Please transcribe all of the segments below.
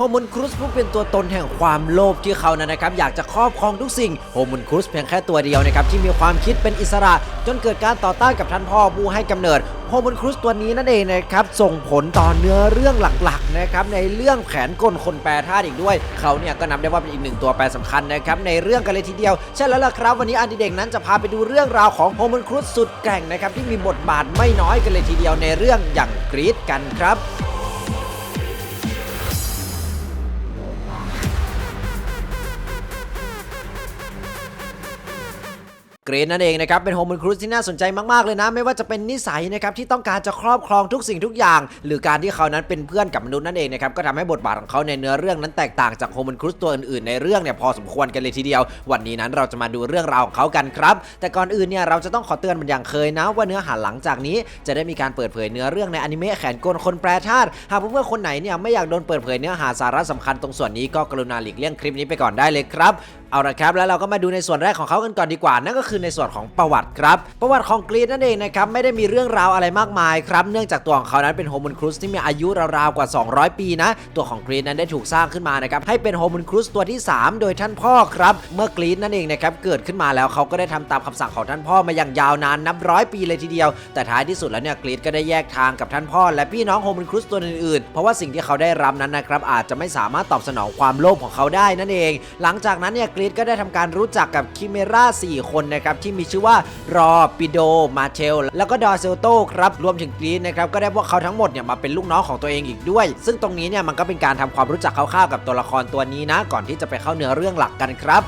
โฮมุนครุสผู้เป็นตัวตนแห่งความโลภที่เขานั้นนะครับอยากจะครอบครองทุกสิ่งโฮมุนครุสเพียงแค่ตัวเดียวนะครับที่มีความคิดเป็นอิสระ จนเกิดการต่อต้านกับท่านพ่อผู้ให้กำเนิดโฮมุนครุสตัวนี้นั่นเองนะครับส่งผลต่อเนื้อเรื่องหลักๆนะครับในเรื่องแผนกลคนแปรธาตุอีกด้วย เขาเนี่ยก็นับได้ว่าเป็นอีกหนึ่งตัวแปรสำคัญนะครับในเรื่องกันเลยทีเดียว ใช่แล้วล่ะครับ วันนี้อันดิเด็กนั้นจะพาไปดูเรื่องราวของโฮมุนครุสสุดแกร่งนะครับที่มีบทบาทไม่น้อยกันเลยทีเดียวในเรื่องอย่างกรีดกันครับ กรนนั่นเองนะครับเป็นโฮม o นครู e ที่น่าสนใจมากๆเลยนะ ไม่ว่าจะเป็นนิสัยนะครับที่ต้องการจะครอบครองทุกสิ่งทุกอย่าง หรือการที่เขานั้นเป็นเพื่อนกับมนุษย์นั่นเองนะครับก็ทำให้บทบาทของเขาในเนื้อเรื่องนั้นแตกต่างจากโฮม o นครู e ตัวอื่นๆในเรื่องเนี่ยพอสมควรกันเลยทีเดียว วันนี้นั้นเราจะมาดูเรื่องราวของเขากันครับ แต่ก่อนอื่นเนี่ยเราจะต้องขอเตือนมันอย่างเคยนะ ว่าเนื้อหาหลังจากนี้จะได้มีการเปิดเผยเนื้อเรื่องในอนิเมะแขนกลคนแปรธาตุหากเพื่อนๆคนไหนเนี่ยไม่อยากโดนเปิดเผยเนื้อหาสาระสำคัญตรงส่วนนี้ก็กรุณาหลีกเลี่ยงคลิปนี้ไปก่อนได้เลยครับเอาละครับแล้วเราก็มาดูในส่วนแรกของเขากันก่อนดีกว่า นั่นก็คือในส่วนของประวัติครับ ประวัติของกรีนนั่นเองนะครับไม่ได้มีเรื่องราวอะไรมากมายครับเนื่องจากตัวของเขานั้นเป็นโฮมุนครูสที่มีอายุราวๆกว่า 200 ปีนะตัวของกรีนนั้นได้ถูกสร้างขึ้นมานะครับให้เป็นโฮมุนครูสตัวที่ 3 โดยท่านพ่อครับ เมื่อกรีนนั่นเองนะครับเกิดขึ้นมาแล้วเขาก็ได้ทำตามคำสั่งของท่านพ่อมาอย่างยาวนานนับร้อยปีเลยทีเดียว แต่ท้ายที่สุดแล้วเนี่ยกรีนก็ได้แยกทางกับท่านพ่อ และพี่น้องโฮมุนครูสตัวอื่นๆ เพราะว่าสิ่งที่เขาได้รับนั้นนะครับอาจจะไม่สามารถตอบสนองความโลภของเขาได้นั่นเอง หลังจากนั้นเนี่ยริสก็ได้ทำการรู้จักกับคิเมรา4 คนนะครับที่มีชื่อว่ารอปิโดมาเชลแล้วก็ดอเซลโตครับรวมถึงกรีนนะครับก็ได้พวกเขาทั้งหมดเนี่ยมาเป็นลูกน้องของตัวเองอีกด้วย ซึ่งตรงนี้เนี่ยมันก็เป็นการทำความรู้จักคร่าวๆกับตัวละครตัวนี้นะ ก่อนที่จะไปเข้าเนื้อเรื่องหลักกันครับ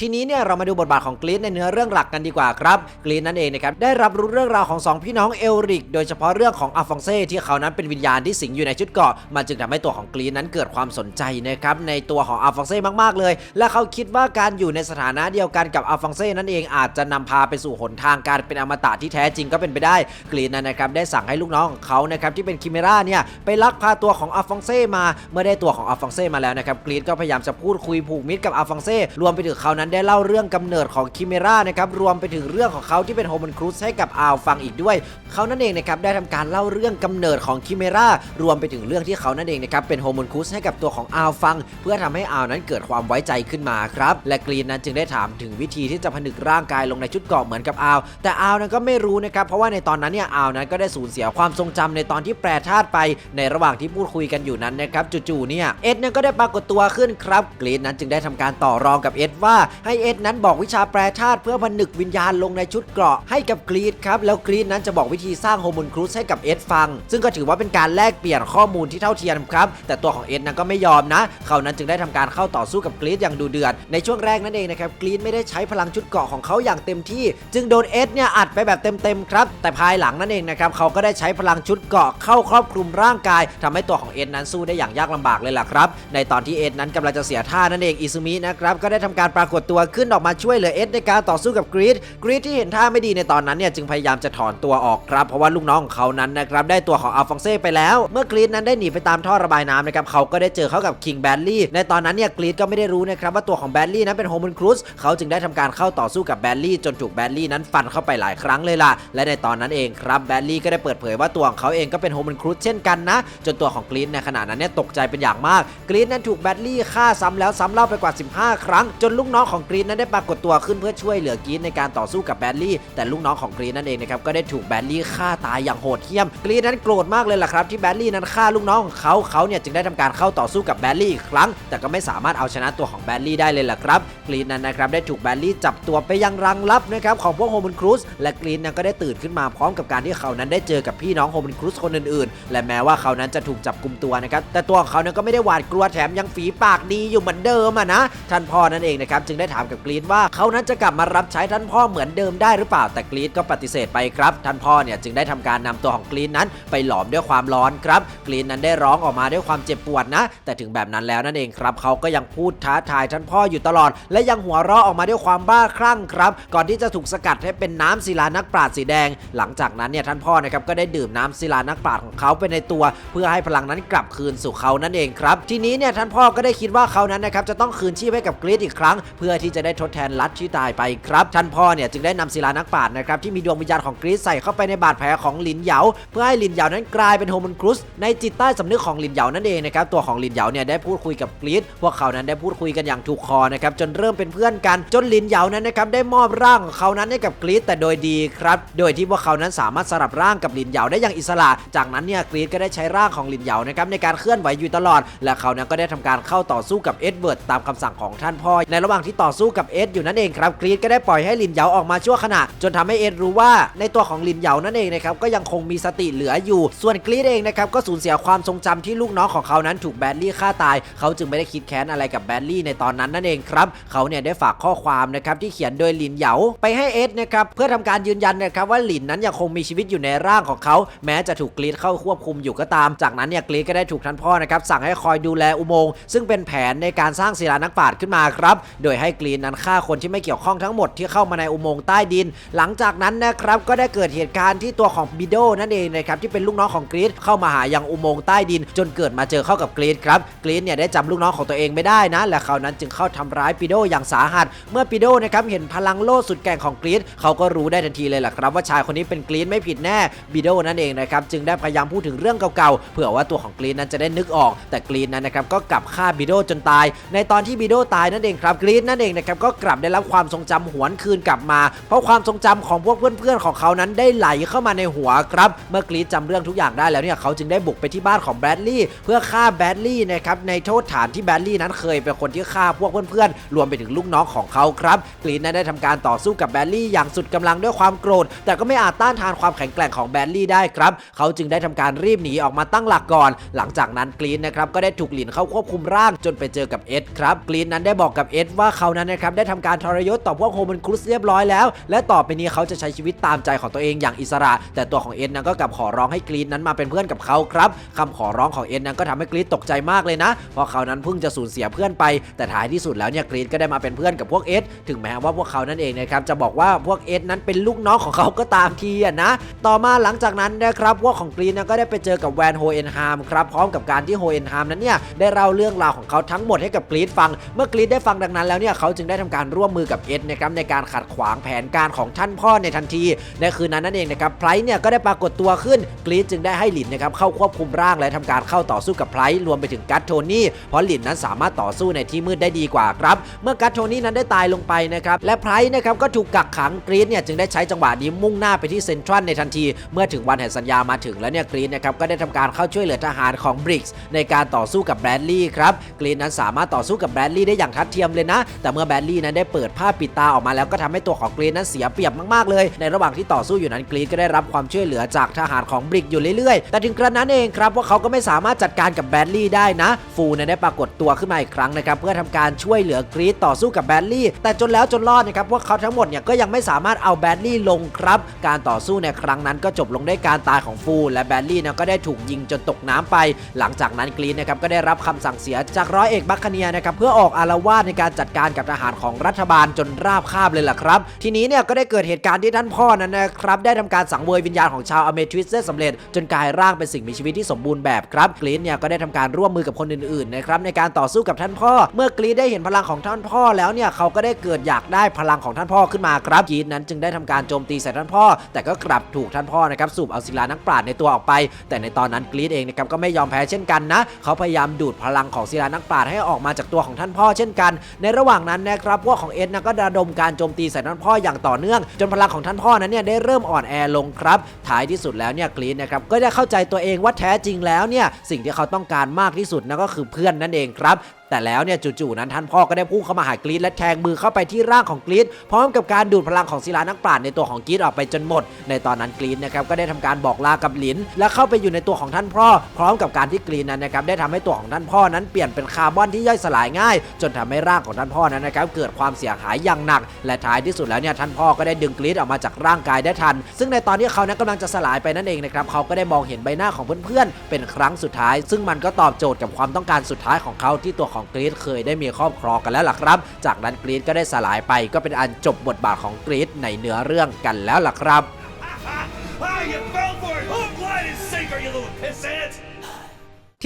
ทีนี้เนี่ยเรามาดูบทบาทของกรีนในเนื้อเรื่องหลักกันดีกว่าครับกรีนนั่นเองนะครับได้รับรู้เรื่องราวของสองพี่น้องเอลริก โดยเฉพาะเรื่องของอาฟองเซ่ที่เขานั้นเป็นวิญญาณที่สิงอยู่ในชุดเกาะมันจึงทำให้ตัวของกรีนนั้นเกิดความสนใจนะครับในตัวของอาฟองเซ่มากๆเลย และเขาคิดว่าการอยู่ในสถานะเดียวกันกับอาฟองเซ่นั่นเองอาจจะนำพาไปสู่หนทางการเป็นอมตะที่แท้จริงก็เป็นไปได้กรีนนั้นนะครับได้สั่งให้ลูกน้องของเขานะครับที่เป็นคิเมราเนี่ยไปลักพาตัวของอาฟองเซ่มาเมื่อได้ตัวของอาฟองเซ่มาแล้วนะครับกรีนก็พยายามจะพูดคุยผูกมิตรกับอาฟองเซ่รวมไปถึงเขานั้นได้เล่าเรื่องกำเนิดของคิเมรานะครับรวมไปถึงเรื่องของเขาที่เป็นโฮมันครูสให้กับอาวฟังอีกด้วย เขานั่นเองนะครับได้ทำการเล่าเรื่องกำเนิดของคิเมรารวมไปถึงเรื่องที่เขานั่นเองนะครับเป็นโฮมันครูสให้กับตัวของอาวฟัง เพื่อทำให้อาวนั้นเกิดความไว้ใจขึ้นมาครับและกรีนนั้นจึงได้ถามถึงวิธีที่จะผนึกร่างกายลงในชุดเกราะเหมือนกับอาว แต่อาวนั้นก็ไม่รู้นะครับเพราะว่าในตอนนั้นเนี่ยอาวนั้นก็ได้สูญเสียความทรงจำในตอนที่แปรธาตุไป ในระหว่างที่พูดคุยกันอยู่นั้นนะครับจู่ๆเนี่ยเอ็ดนี่ยก็ได้ปรากฏตัวขึ้นครับกรีนนั้นจึงได้ทำการต่อรองกับเอ็ดว่าให้เอ็ดนั้นบอกวิชาแปรธาตุเพื่อผนึกวิญญาณลงในชุดเกราะให้กับกรีนครับ แล้วกรีนนั้นจะบอกวิธีสร้างโฮมุนครูสให้กับเอ็ดฟัง ซึ่งก็ถือว่าเป็นการแลกเปลี่ยนข้อมูลที่เท่าเทียมครับ แต่ตัวของเอ็ดนั้นก็ไม่ยอมนะ เขานั้นจึงได้ทำการเข้าต่อสู้กับกรีนอย่างดูเดือด ในช่วงแรกนั่นเองนะครับกรีนไม่ได้ใช้พลังชุดเกราะของเขาอย่างเต็มที่ จึงโดนเอ็ดเนี่ยอัดไปแบบเต็มๆครับ แต่ภายหลังนั่นเองนะครับเขาก็ได้ใช้พลังชุดเกราะเข้าครอบคลุมร่างกายทำให้ตัวของเอ็ดนั้นสู้ได้อย่างยากลำบากเลยล่ะครับ ในตอนที่เอ็ดนั้นกำลังจะเสียท่านั่นเองอิซุมินะครับก็ได้ทำการปรากฏตัวขึ้นออกมาช่วยเหลือเอ็ดในการต่อสู้กับกรีดกรีดที่เห็นท่าไม่ดีในตอนนั้นเนี่ยจึงพยายามจะถอนตัวออกครับ เพราะว่าลูกน้องของเขานั้นนะครับได้ตัวของอัลฟองเซ่ไปแล้ว เมื่อกรีดนั้นได้หนีไปตามท่อระบายน้ำนะครับเขาก็ได้เจอเขากับคิงแบดลี่ในตอนนั้นเนี่ยกรีดก็ไม่ได้รู้นะครับว่าตัวของแบดลี่นั้นเป็นโฮมันครูสเขาจึงได้ทำการเข้าต่อสู้กับแบดลี่จนถูกแบดลี่นั้นฟันเข้าไปหลายครั้งเลยล่ะและในตอนนั้นเองครับแบดลี่ก็ได้เปิดเผยว่าตัวของเขาเองก็เป็นโฮมันครูสเช่นกันนะ จนตัวของกรีดในขณะนั้นเนี่ยตกใจเป็นอย่างมากกรีดนั้นถูกแบดลี่ฆ่าซ้ำแล้วซ้ำเล่าไปกว่า 15 ครั้ง จนลูกน้องของกรีดนั้นได้ปรากฏตัวขึ้นเพื่อช่วยเหลือกรีดในการต่อสู้กับแบดลี่ แต่ลูกน้องของกรีดนั่นเองนะครับก็ได้ถูกแบดลี่ฆ่าตายอย่างโหดเหี้ยม กรีดนั้นโกรธมากเลยล่ะครับที่แบดลี่นั้นฆ่าลูกน้องของเขาเขาเนี่ยจึงได้ทำการเข้าต่อสู้กับแบดลี่อีกครั้ง แต่ก็ไม่สามารถเอาชนะตัวของแบดลี่ได้เลยล่ะครับ กรีดนั้นนะครับได้ถูกแบดลี่จับตัวไปยังรังลับนะครับของพวกโฮมันครูสและกรีดนั้นก็ได้ตื่นขึ้นมาพร้อมกับการที่เขานั้นได้เจอกับพี่น้องโฮมันครูสคนอื่นๆ และแม้ว่าเขานั้นจะถูกจับกุมตัวนะครับแต่ตัวของเขานั้นก็ไม่ได้หวาดกลัวแถมยังฝีปากดีอยู่เหมือนเดิมอะนะท่านพ่อนั่นเองนะครับจึงได้ถามกับกรีดว่าเขานั้นจะกลับมารับใช้ท่านพ่อเหมือนเดิมได้หรือเปล่าแต่กรีดก็ปฏิเสธไปครับ ท่านพ่อเนี่ยจึงได้ทำการนำตัวของกรีนนั้น ไปหลอมด้วยความร้อนครับ กรีนนั้นได้ร้องออกมาด้วยความเจ็บปวดนะ แต่ถึงแบบนั้นแล้วนั่นเองครับเขาก็ยังพูดท้าทายท่านพ่ออยู่ตลอด และยังหัวเราะออกมาด้วยความบ้าคลั่งครับ ก่อนที่จะถูกสกัดให้เป็นน้ำศิลานักปราชญ์สีแดง หลังจากนั้นเนี่ยท่านพ่อนะครับก็ได้ดื่มน้ำศิลานักปราชญ์ของเขาไปในตัว เพื่อให้พลังนั้นกลับคืนสู่เขานั่นเองครับ ทีนี้เนี่ยท่านพ่อก็ได้คิดว่าเขานั้นนะครับจะต้องคืนชีพให้กับกรีดอีกครั้ง เพื่ออที่จะได้ทดแทนลัทที่ตายไปครับท่านพ่อเนี่ยจึงได้นำศิลานักปราชญ์นะครับที่มีดวงวิญญาณของกรีซใส่เข้าไปในบาดแผลของลินเหยาเพื่อให้ลินเหยานั้นกลายเป็นโฮมันครุสในจิตใต้สำนึกของลินเหยานั่นเองนะครับตัวของลินเหยาเนี่ยได้พูดคุยกับกรีซพวกเขานั้นได้พูดคุยกันอย่างถูกคอนะครับจนเริ่มเป็นเพื่อนกันจนลินเหยานั้นนะครับได้มอบร่างของเขานั้นให้กับกรีซแต่โดยดีครับโดยที่พวกเขานั้นสามารถสลับร่างกับลินเหยาได้อย่างอิสระ จากนั้นเนี่ยกรีซก็ได้ใช้ร่างของลินเหยานะครับในการเคลื่อนไหวอยู่ตลอด และเขานั้นก็ได้ทำการเข้าต่อสู้กับเอ็ดเวิร์ดตามคำสั่งของท่านพ่อในระหว่างที่ต่อ่อสู้กับเอ็ดอยู่นั่นเองครับกรีซก็ได้ปล่อยให้ลินเหยาออกมาชั่วขณะ จนทำให้เอ็ดรู้ว่าในตัวของลินเหยานั่นเองนะครับก็ยังคงมีสติเหลืออยู่ ส่วนกรีซเองนะครับก็สูญเสียความทรงจำที่ลูกน้องของเขานั้นถูกแบดลี่ฆ่าตาย เขาจึงไม่ได้คิดแค้นอะไรกับแบดลี่ในตอนนั้นนั่นเองครับเขาเนี่ยได้ฝากข้อความนะครับที่เขียนโดยลินเหยาไปให้เอ็ดนะครับเพื่อทำการยืนยันนะครับว่าลินนั้นยังคงมีชีวิตอยู่ในร่างของเขา แม้จะถูกกรีซเข้าควบคุมอยู่ก็ตาม จากนั้นเนี่ยกรีซก็ได้ถูกท่านพ่อนะครับสั่งให้คอยดูแลอุโมงค์ซึ่งเป็นแผนในการสร้างศิลานักปราชญ์ขึ้นมาครับ โดยใให้กรีนนั้นฆ่าคนที่ไม่เกี่ยวข้องทั้งหมดที่เข้ามาในอุโมงค์ใต้ดิน หลังจากนั้นนะครับก็ได้เกิดเหตุการณ์ที่ตัวของบิโดนั่นเองนะครับที่เป็นลูกน้องของกรีซเข้ามาหายังอุโมงค์ใต้ดิน จนเกิดมาเจอเข้ากับกรีซครับกรีซเนี่ยได้จำลูกน้องของตัวเองไม่ได้นะ และเขานั้นจึงเข้าทำร้ายปิโดอย่างสาหัส เมื่อปิโดนะครับเห็นพลังโล่สุดแกร่งของกรีซเขาก็รู้ได้ทันทีเลยแหละครับ ว่าชายคนนี้เป็นกรีซไม่ผิดแน่บิโดนั่นเองนะครับจึงได้พยายามพูดถึงเรื่องเก่าๆเผื่อว่าตัวของกรีซนั้นจะได้นึกออก แต่กรีซนั้นนะครับก็กลับฆ่าบิโดจนตาย ในตอนที่บิโดตายนั่นเองครับกรีซนั่นเองนะครับก็กลับได้รับความทรงจำหวนคืนกลับมา เพราะความทรงจำของพวกเพื่อนๆของเขานั้นได้ไหลเข้ามาในหัวครับ เมื่อกรีซจำเรื่องทุกอย่างได้แล้วเนี่ยเขาจึงได้บุกไปที่บ้านของแบดลี่เพื่อฆ่าแบดลี่นะครับในโทษฐานที่แบดลี่นั้นเคยเป็นคนที่ฆ่าพวกเพื่อนๆรวมไปถึงลูกน้องของเขาครับกรีซนั้นได้ทำการต่อสู้กับแบดลี่อย่างสุดกำลังด้วยความโกรธ แต่ก็ไม่อาจต้านทานความแข็งแกร่งของแบดลี่ได้ครับ เขาจึงได้ทำการรีบหนีออกมาตั้งหลักก่อน หลังจากนั้นกรีนนะครับก็ได้ถูกหลินเข้าควบคุมร่างจนไปเจอกับเอ็ดครับกรีนนั้นได้บอกกับเอ็ดว่าเขานั้นนะครับได้ทำการทรยศต่อพวกโฮมันครุสเรียบร้อยแล้ว และต่อไปนี้เขาจะใช้ชีวิตตามใจของตัวเองอย่างอิสระ แต่ตัวของเอ็ดนั้นก็กลับขอร้องให้กรีนนั้นมาเป็นเพื่อนกับเขาครับคำขอร้องของเอ็ดนั้นก็ทำให้กรีนตกใจมากเลยนะ เพราะเขานั้นเพิ่งจะสูญเสียเพื่อนไป แต่ท้ายที่สุดแล้วเนี่ยกรีนก็ได้มาเป็นเพื่อนกับพวกเอ็ดถึงแม้ว่าพวกเขานั่นเองนะครับจะบอกว่าพวกเอ็ดนั้นเป็นลูกน้องของเขาก็ตามทีอะนะ ต่อมาหลังจากนั้นนะครับพวกของกรีนนก็ได้ไปเจอกับแวนโฮเอ็นฮามครับพร้อมกับการที่โฮเอนฮามนั้นเนี่ยได้เล่าเรื่องราวของเขาทั้งหมดให้กับกรีนฟัง เมื่อกรีนได้ฟังดังนั้นแล้วเนี่ยเขาจึงได้ทำการร่วมมือกับเอ็ดนะครับในการขัดขวางแผนการของท่านพ่อในทันที ในคืนนั้นนั่นเองนะครับไพร์เนี่ยก็ได้ปรากฏตัวขึ้นกรีนจึงได้ให้หลินนะครับเข้าควบคุมร่างและทำการเข้าต่อสู้กับไพร์รวมไปถึงกัตโทนี่เพราะหลินนั้นสามารถต่อสู้ในที่มืดได้ดีกว่าครับเมื่อกัตโทนี่นั้นได้ตายลงไปนะครับและไพร์นะครับก็ถูกกักขังกรีนเนี่ยจึงได้ใช้จังหวะนี้มุ่งหน้าไปที่เซ็นทรัลในทันที เมื่อถึงวันแห่งสัญญามาถึงแล้วเนี่ยกรีนนะครับก็ได้ทำการเข้าช่วยเหลือทหารของบริกส์ในการต่อสู้กับแบรดลีย์ครับกรีนนั้นสามารถต่อสู้กับแบรดลีย์ได้อย่างทัดเทียมเลยนะแต่เมื่อแบดลีย์นั้นได้เปิดผ้าปิดตาออกมาแล้วก็ทำให้ตัวของกรีนนั้นเสียเปรียบมากๆเลย ในระหว่างที่ต่อสู้อยู่นั้นกรีนก็ได้รับความช่วยเหลือจากทหารของบริกอยู่เรื่อยๆ แต่ถึงกระนั้นเองครับว่าเขาก็ไม่สามารถจัดการกับแบดลีย์ได้นะ ฟูนั้นได้ปรากฏตัวขึ้นมาอีกครั้งนะครับเพื่อทำการช่วยเหลือกรีนต่อสู้กับแบดลีย์แต่จนแล้วจนรอดนะครับพวกเขาทั้งหมดเนี่ยก็ยังไม่สามารถเอาแบดลีย์ลงครับ การต่อสู้ในครั้งนั้นก็จบลงด้วยการตายของฟู และแบดลีย์นะก็ได้ถูกยิงจนตกน้ำไป หลังจากนั้นกรีนนะครับก็ได้รับคำสั่งเสียจากร้อยเอกบัคเนียนะครับเพื่อออกอารวาสในการจัดการกับทหารของรัฐบาลจนราบคาบเลยล่ะครับ ทีนี้เนี่ยก็ได้เกิดเหตุการณ์ที่ท่านพ่อนั้นนะครับได้ทำการสังเวยวิญญาณของชาวอเมทริสได้สำเร็จ จนกลายร่างเป็นสิ่งมีชีวิตที่สมบูรณ์แบบครับกรีนเนี่ยก็ได้ทำการร่วมมือกับคนอื่นๆนะครับในการต่อสู้กับท่านพ่อ เมื่อกรีนได้เห็นพลังของท่านพ่อแล้วเนี่ยเขาก็ได้เกิดอยากได้พลังของท่านพ่อขึ้นมาครับกรีนนั้นจึงได้ทำการโจมตีใส่ท่านพ่อ แต่ก็กลับถูกท่านพ่อนะครับสูบเอาศิลานักปราชญ์ในตัวออกไป แต่ในตอนนั้นกรีนเองนะครับก็ไม่ยอมแพ้เช่นกันนะ เขาพยายามดูดพลังของศิลานักปราชญ์ให้ออกมาจากตัวของท่านพ่อเช่นกัน ในระหว่างนั้นนะครับพวกของเอสนะก็ระดมการโจมตีใส่ท่านพ่ออย่างต่อเนื่อง จนพลังของท่านพ่อนั้นเนี่ยได้เริ่มอ่อนแอลงครับท้ายที่สุดแล้วเนี่ยกรีนนะครับก็ได้เข้าใจตัวเองว่าแท้จริงแล้วเนี่ยสิ่งที่เขาต้องการมากที่สุดนั่นก็คือเพื่อนนั่นเองครับ แต่แล้วเนี่ยจู่ๆนั้นท่านพ่อก็ได้พุ่งเข้ามาหากรีดและแทงมือเข้าไปที่ร่างของกรีดพร้อมกับการดูดพลังของศิลานักปราชญ์ในตัวของกรีดออกไปจนหมด ในตอนนั้นกรีดนะครับก็ได้ทำการบอกลากับหลิน และเข้าไปอยู่ในตัวของท่านพ่อ พร้อมกับการที่กรีดนั้นนะครับได้ทำให้ตัวของท่านพ่อนั้นเปลี่ยนเป็นคาร์บอนที่ย่อยสลายง่าย จนทำให้ร่างของท่านพ่อนั้นนะครับเกิดความเสียหายอย่างหนัก และท้ายที่สุดแล้วเนี่ยท่านพ่อก็ได้ดึงกรีดออกมาจากร่างกายได้ทัน ซึ่งในตอนที่เขานั้นกำลังจะสลายไปนั่นเองนะครับเขาก็ได้มองเห็นใบหน้าของเพื่อนๆเป็นครั้งสุดท้าย ซึ่งมันก็ตอบโจทย์กับความต้องการสุดท้ายของเขาที่ตัวของกรีซเคยได้มีครอบครองกันแล้วล่ะครับ จากนั้นกรีซก็ได้สลายไปก็เป็นอันจบบทบาทของกรีซในเนื้อเรื่องกันแล้วล่ะครับ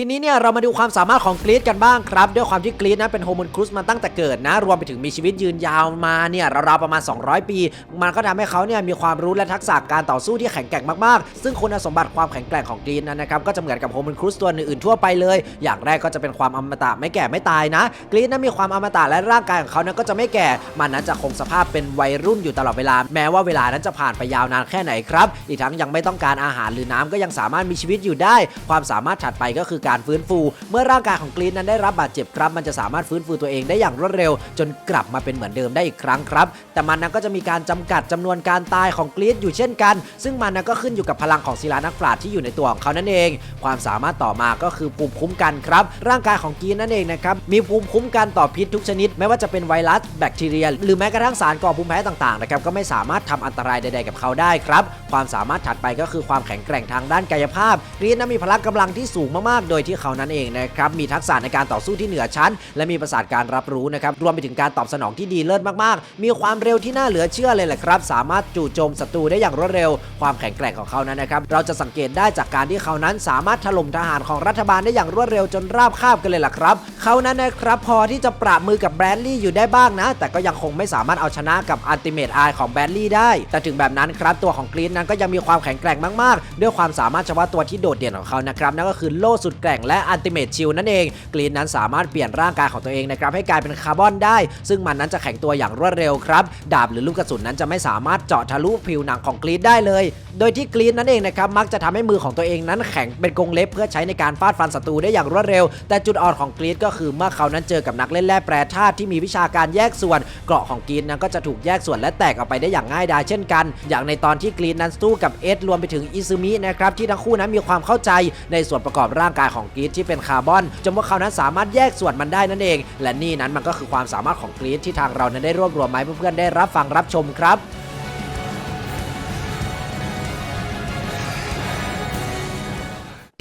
ทีนี้เนี่ยเรามาดูความสามารถของกรีดกันบ้างครับ ด้วยความที่กรีดนะเป็นโฮม n ครูสมาตั้งแต่เกิดนะ รวมไปถึงมีชีวิตยืนยาวมาเนี่ยราวๆประมาณ 200 ปี มันก็ทำให้เขาเนี่ยมีความรู้และทักษะการต่อสู้ที่แข็งแกร่งมากๆ ซึ่งคุณสมบัติความแข็งแกร่งของกรีดนั้นนะครับก็จะเหมือนกับโฮม n ครูสตัวอื่นๆทั่วไปเลย อย่างแรกก็จะเป็นความอมตะไม่แก่ไม่ตายนะ กรีดนั้นมีความอมตะและร่างกายของเขานั้นก็จะไม่แก่ มันนั้นจะคงสภาพเป็นวัยรุ่นอยู่ตลอดเวลา แม้ว่าเวลานั้นจะผ่านไปยาวนานแค่ไหนครับ อีกทั้งยังไม่ต้องการอาหารหรือน้ำก็ยังสามารถมีชีวิตอยู่ได้ ความสามารถถัดไปก็คือการฟื้นฟู เมื่อร่างกายของกรีนนั้นได้รับบาดเจ็บครับ มันจะสามารถฟื้นฟูตัวเองได้อย่างรวดเร็ว จนกลับมาเป็นเหมือนเดิมได้อีกครั้งครับ แต่มันนั้นก็จะมีการจำกัดจำนวนการตายของกรีนอยู่เช่นกัน ซึ่งมันนั้นก็ขึ้นอยู่กับพลังของศิลานักปราชญ์ที่อยู่ในตัวของเขานั่นเอง ความสามารถต่อมาก็คือภูมิคุ้มกันครับ ร่างกายของกรีนนั่นเองนะครับมีภูมิคุ้มกันต่อพิษทุกชนิด ไม่ว่าจะเป็นไวรัสแบคทีเรีย หรือแม้กระทั่งสารก่อภูมิแพ้ต่างๆนะครับก็ไม่สามารถทำอันตรายใด ๆ กับเขาได้ครับ ความสามารถถัดไปก็คือความแข็งแกร่งทางด้านกายภาพกรีนนั้นมีพละกำลังที่สูงมากๆโดยที่เขานั้นเองนะครับมีทักษะในการต่อสู้ที่เหนือชั้น และมีประสาทการรับรู้นะครับรวมไปถึงการตอบสนองที่ดีเลิศมากๆ มีความเร็วที่น่าเหลือเชื่อเลยแหละครับ สามารถจู่โจมศัตรูได้อย่างรวดเร็ว ความแข็งแกร่งของเขานั้นนะครับเราจะสังเกตได้จากการที่เขานั้นสามารถถล่มทหารของรัฐบาลได้อย่างรวดเร็วจนราบคาบกันเลยล่ะครับเขานั้นนะครับพอที่จะปราบมือกับแบรดลี่อยู่ได้บ้างนะ แต่ก็ยังคงไม่สามารถเอาชนะกับอัลติเมทไอของแบรดลี่ได้ แต่ถึงแบบนั้นครับตัวของกรีนนั้นก็ยังมีความแข็งแกร่งมากๆ ด้วยความสามารถเฉพาะตัวที่โดดเด่นของเขานะครับนั่นก็คือโล่สุดแกร่งและอัลติเมทชิลนั่นเอง กรีนนั้นสามารถเปลี่ยนร่างกายของตัวเองนะครับให้กลายเป็นคาร์บอนได้ ซึ่งมันนั้นจะแข็งตัวอย่างรวดเร็วครับ ดาบหรือลูกกระสุนนั้นจะไม่สามารถเจาะทะลุผิวหนังของกรีนได้เลย โดยที่กรีนนั่นเองนะครับมักจะทำให้มือของตัวเองนั้นแข็งเป็นกรงเล็บเพื่อใช้ในการฟาดฟันศัตรูได้อย่างรวดเร็ว แต่จุดอ่อนของกรีนก็คือเมื่อเขานั้นเจอกับนักเล่นแร่แปรธาตุที่มีวิชาการแยกส่วน เกราะของกรีนนั้นก็จะถูกแยกส่วนและแตกออกไปได้อย่างง่ายดายเช่นกัน อย่างในตอนที่กรีนนั้นสู้กับเอสรวมไปถึงอิซึมินะครับที่ทั้งคู่นั้นมีความเข้าใจในส่วนประกอบร่างกายของกรีดที่เป็นคาร์บอนจนพวกเขานั้นสามารถแยกส่วนมันได้นั่นเอง และนี่นั้นมันก็คือความสามารถของกรีดที่ทางเรานั้นได้รวบรวมมาให้เพื่อนๆได้รับฟังรับชมครับ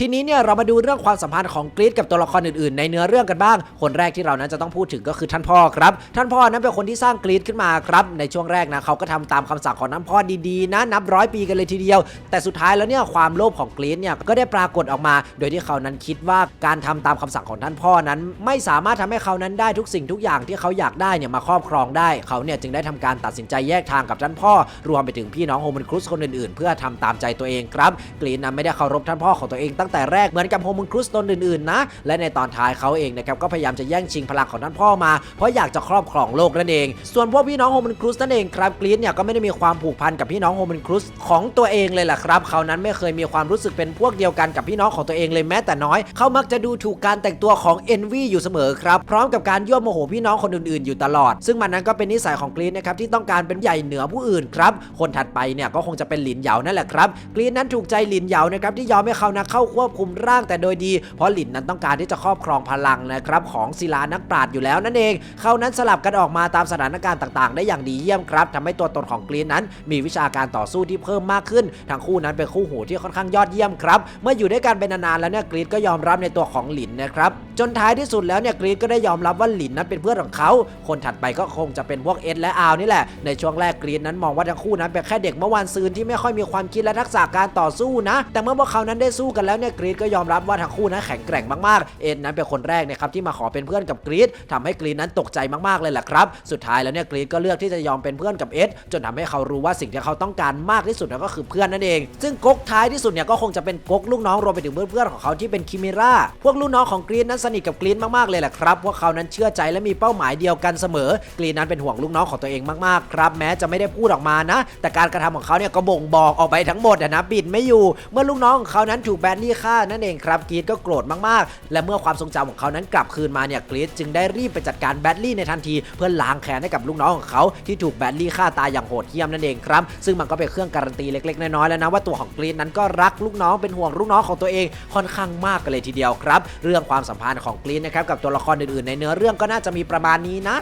ทีนี้เนี่ยเรามาดูเรื่องความสัมพันธ์ของกรีดกับตัวละครอื่นๆ ในเนื้อเรื่องกันบ้าง คนแรกที่เรานั้นจะต้องพูดถึงก็คือท่านพ่อครับ ท่านพ่อนั้นเป็นคนที่สร้างกรีดขึ้นมาครับ ในช่วงแรกนะเขาก็ทำตามคำสั่งของท่านพ่อดีๆนะนับร้อยปีกันเลยทีเดียว แต่สุดท้ายแล้วเนี่ยความโลภของกรีดเนี่ยก็ได้ปรากฏออกมา โดยที่เขานั้นคิดว่าการทำตามคำสั่งของท่านพ่อนั้น ไม่สามารถทำให้เขานั้นได้ทุกสิ่งทุกอย่างที่เขาอยากได้เนี่ยมาครอบครองได้ เขาเนี่ยจึงได้ทำการตัดสินใจแยกทางกับท่านพ่อ รวมไปถึงพี่น้องโฮมันครุสคนอื่นๆ เพื่อทำตามใจตัวเองครับกรีนนั้นไม่ได้เคารพท่านพ่อของตัวเองตั้งแต่แรกเหมือนกับโฮมันครุสตนอื่นๆนะ และในตอนท้ายเขาเองนะครับก็พยายามจะแย่งชิงพลังของท่านพ่อมา เพราะอยากจะครอบครองโลกนั่นเอง ส่วนพวกพี่น้องโฮมันครุสนั่นเองครับกรีนเนี่ยก็ไม่ได้มีความผูกพันกับพี่น้องโฮมันครุสของตัวเองเลยแหละครับเขานั้นไม่เคยมีความรู้สึกเป็นพวกเดียวกันกับพี่น้องของตัวเองเลยแม้แต่น้อยเขามักจะดูถูกการแต่งตัวของเอนวีอยู่เสมอครับพร้อมกับการยั่วโมโหพี่น้องคนอื่นๆ อยู่ตลอด ซึ่งมันนั้นก็เป็นนิสัยของกรีนนะครับที่ต้องการเป็นใหญ่เหนือผู้อื่นครับคนถัดไปเนี่ยก็คงจะเป็นหลินเหยานั่นแหละครับกรีนนั้นถูกใจหลินเหยานะครับที่ยอมให้เขานะเข้าควบคุมร่างแต่โดยดี เพราะหลินนั้นต้องการที่จะครอบครองพลังนะครับของศิลานักปราชญ์อยู่แล้วนั่นเอง เขานั้นสลับกันออกมาตามสถานการณ์ต่างๆ ได้อย่างดีเยี่ยมครับทำให้ตัวตนของกรีนนั้น มีวิชาการต่อสู้ที่เพิ่มมากขึ้น ทั้งคู่นั้นเป็นคู่หูที่ค่อนข้างยอดเยี่ยมครับ เมื่ออยู่ด้วยกันเป็นนานๆแล้วเนี่ยกรีนก็ยอมรับในตัวของหลินนะครับ จนท้ายที่สุดแล้วเนี่ยกรีนก็ได้ยอมรับว่าหลินนั้นเป็นเพื่อนของเขา คนถัดไปก็คงจะเป็นพวกเอ็ดและอาวนี่แหละ ในช่วงแรกกรีนนั้นมองว่าทั้งคู่นั้นเป็นแค่เด็กเมื่อวานซืนที่ไม่ค่อยมีความคิดและทักษะการต่อสู้นะ แต่เมื่อพวกเขานั้นได้สู้กันแล้วเนี่ยกรีนก็ยอมรับว่าทั้งคู่นั้นแข็งแกร่งมากๆ เอ็ดนั้นเป็นคนแรกนะครับที่มาขอเป็นเพื่อนกับกรีนทำให้กรีนนั้นตกใจมากๆเลยแหละครับ สุดท้ายแล้วเนี่ยกรีนก็เลือกที่จะยอมเป็นเพื่อนกับเอ็ดจนทำให้เขารู้ว่าสิ่งที่เขาต้องการมากที่สุดนั่นก็คือเพื่อนนั่นเอง ซึ่งก๊กท้ายที่สุดเนี่ยก็คงจะเป็นก๊กลูกน้องรวมไปถึงเพื่อนๆของเขาที่เป็นคิมิราพวกลูกน้องของกรีนนั้นสนิทกับกรีนมากๆเลยแหละครับพวกเขานั้นเชื่อใจและมีเป้าหมายเดียวกันเสมอกรีนนั้นเป็นห่วงลูกน้องของตัวเองมากๆครับแม้จะไม่ได้พูดออกมานะ แต่การกระทำของเขาเนี่ยก็บ่งบอกออกไปทั้งหมดนะบิดไม่อยู่ เมื่อลูกน้องของเขานั้นถูกแบนนี่ฆ่านั่นเองครับกรีนก็โกรธมากๆ และเมื่อความทรงจำของเขานั้นกลับคืนมาเนี่ยกรีนจึงได้รีบไปจัดการแบดลี่ในทันที เพื่อล้างแค้นให้กับลูกน้องของเขาที่ถูกแบดลี่ฆ่าตายอย่างโหดเหี้ยมนั่นเองครับ ซึ่งมันก็เป็นเครื่องการันตีเล็กๆ น้อยๆแล้วนะว่าตัวของกรีนนั้นก็รักลูกน้องเป็นห่วงลูกน้องของตัวเองค่อนข้างมากกันเลยทีเดียวครับ เรื่องความสัมพันธ์ของกรีนนะครับกับตัวละครอื่นๆ ในเนื้อเรื่องก็น่าจะมีประมาณนี้นะ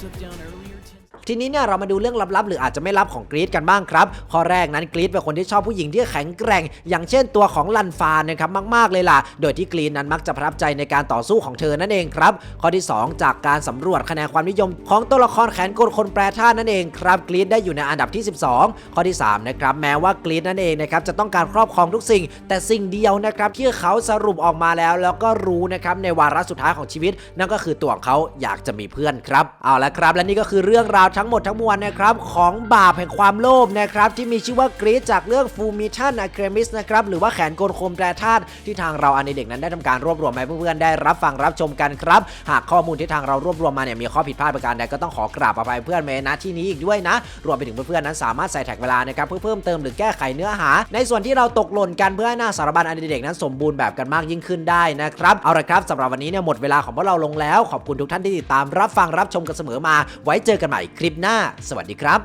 took down earlier ทีนี้เนี่ยเรามาดูเรื่องลับๆหรืออาจจะไม่ลับของกรีดกันบ้างครับ ข้อแรกนั้นกรีดเป็นคนที่ชอบผู้หญิงที่แข็งแกร่ง อย่างเช่นตัวของลันฟานนะครับมากๆเลยล่ะ โดยที่กรีดนั้นมักจะประทับใจในการต่อสู้ของเธอนั่นเองครับ ข้อที่ 2 จากการสำรวจคะแนนความนิยม ของตัวละครแขนกลคนแปรธาตุนั่นเองครับกรีดได้อยู่ในอันดับที่ 12 ข้อที่3นะครับแม้ว่ากรีดนั่นเองนะครับจะต้องการครอบครองทุกสิ่ง แต่สิ่งเดียวนะครับที่เขาสรุปออกมาแล้ว แล้วก็รู้นะครับในวาระสุดท้ายของชีวิต นั่นก็คือตัวของเขาอยากจะมีเพื่อนครับเอาละครับ และนี่ก็คือเรื่องราวทั้งหมดทั้งมวลนะครับของบาปแห่งความโลภนะครับที่มีชื่อว่ากรีดจากเรื่องฟูมิชันอะเครมิสนะครับหรือว่าแขนกลโคมแปรธาตุที่ทางเราอันในเด็กนั้นได้ทำการรวบรวมมาให้เพื่อนๆได้รับฟังรับชมกันครับหากข้อมูลที่ทางเรารวบรวมมาเนี่ยมีข้อผิดพลาดประการใดก็ต้องขอกราบอภัยเพื่อนเมนะที่นี้อีกด้วยนะ รวมไปถึงเพื่อนๆนั้นสามารถใส่แท็กเวลานะครับเพื่อเพิ่มเติมหรือแก้ไขเนื้อหา ในส่วนที่เราตกหล่นกันเพื่อให้หน้าสารบัญอันเด็กนั้นสมบูรณ์แบบกันมากยิ่งขึ้นได้นะครับเอาละครับสำหรับวันนี้เนี่ยหมดเวลาของพวกเราลงแล้ว ขอบคุณทุกท่านที่ติดตามรับฟังรับชมกันเสมอมา ไว้เจอกันใหม่คลิปหน้า สวัสดีครับ